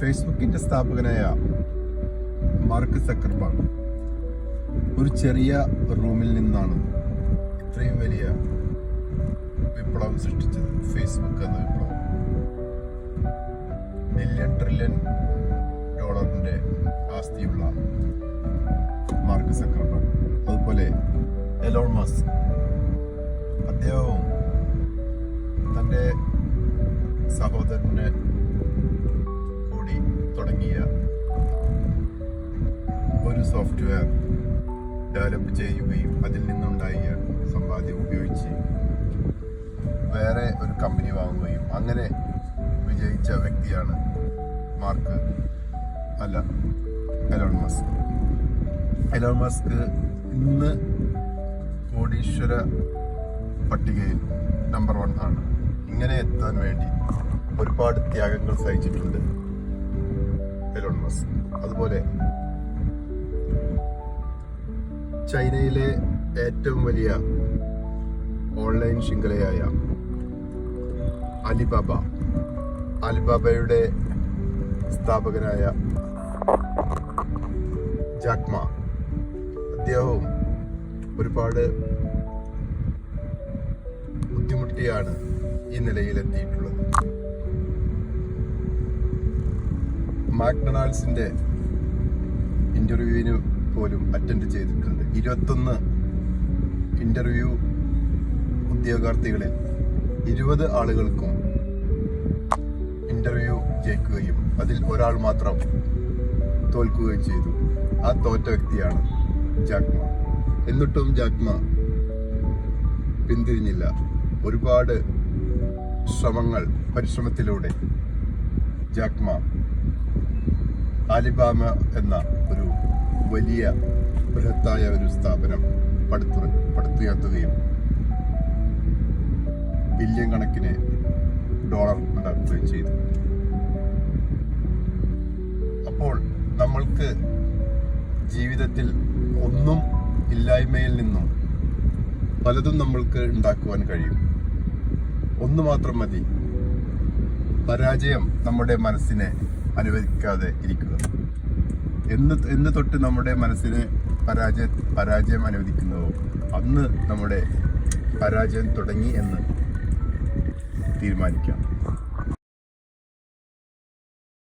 ഫേസ്ബുക്കിന്റെ സ്ഥാപകനായ mark Zuckerberg ഒരു ചെറിയ റൂമിൽ നിന്നാണ് ഇത്രയും വലിയ വിപ്ലവം സൃഷ്ടിച്ചത്. ഫേസ്ബുക്ക് എന്ന വിപ്ലവം. മില്യൺ ട്രില്യൺ ഡോളറിന്റെ ആസ്തിയുള്ള മാർക്ക് സക്കർബർഗ് അതുപോലെ എലോൺ മസ്ക്. അദ്ദേഹവും തന്റെ സഹോദരനെ സോഫ്റ്റ്വെയർ ഡെവലപ്പ് ചെയ്യുകയും അതിൽ നിന്നുണ്ടായ സമ്പാദ്യം ഉപയോഗിച്ച് വേറെ ഒരു കമ്പനി വാങ്ങുകയും അങ്ങനെ വിജയിച്ച വ്യക്തിയാണ് മാർക്ക് അല്ല എലോൺ മസ്ക്. എലോൺ മസ്ക് ഇന്ന് കോടീശ്വര പട്ടികയിൽ നമ്പർ വൺ ആണ്. ഇങ്ങനെ എത്താൻ വേണ്ടി ഒരുപാട് ത്യാഗങ്ങൾ സഹിച്ചിട്ടുണ്ട് എലോൺ മസ്ക്. അതുപോലെ ചൈനയിലെ ഏറ്റവും വലിയ ഓൺലൈൻ ശൃംഖലയായ അലിബാബ. അലിബാബയുടെ സ്ഥാപകനായ ജാക്മ. അദ്ദേഹവും ഒരുപാട് ബുദ്ധിമുട്ടിയാണ് ഈ നിലയിലെത്തിയിട്ടുള്ളത്. മാക്ഡൊണാൾഡ്സിന്റെ ഇന്റർവ്യൂവിന് പോലും അറ്റൻഡ് ചെയ്തിട്ടുണ്ട്. ഇരുപത്തൊന്ന് ഇന്റർവ്യൂ ഉദ്യോഗാർത്ഥികളിൽ ഇരുപത് ആളുകൾക്കും ഇന്റർവ്യൂ ജയിക്കുകയും അതിൽ ഒരാൾ മാത്രം തോൽക്കുകയും ചെയ്തു. ആ തോറ്റ വ്യക്തിയാണ് ജാക്മ. എന്നിട്ടും ജാക്മ പിന്തിരിഞ്ഞില്ല. ഒരുപാട് ശ്രമങ്ങൾ പരിശ്രമത്തിലൂടെ ജാക്മ ആലിബാമ എന്ന ഒരു വലിയ ബൃഹത്തായ ഒരു സ്ഥാപനം പടുത്തു പടുത്തുയർത്തുകയും ബില്യൺ കണക്കിന് ഡോളർ ഉണ്ടാക്കുകയും ചെയ്തു. അപ്പോൾ നമ്മൾക്ക് ജീവിതത്തിൽ ഒന്നും ഇല്ലായ്മയിൽ നിന്നും പലതും നമ്മൾക്ക് ഉണ്ടാക്കുവാൻ കഴിയും. ഒന്ന് മാത്രം മതി. പരാജയം നമ്മുടെ മനസ്സിനെ അനുവദിക്കാതെ ഇരിക്കുക. എന്ന് എന്ന് തൊട്ട് നമ്മുടെ മനസ്സിന് പരാജയ പരാജയം അനുവദിക്കുന്നുവോ അന്ന് നമ്മുടെ പരാജയം തുടങ്ങി എന്ന് തീരുമാനിക്കാം.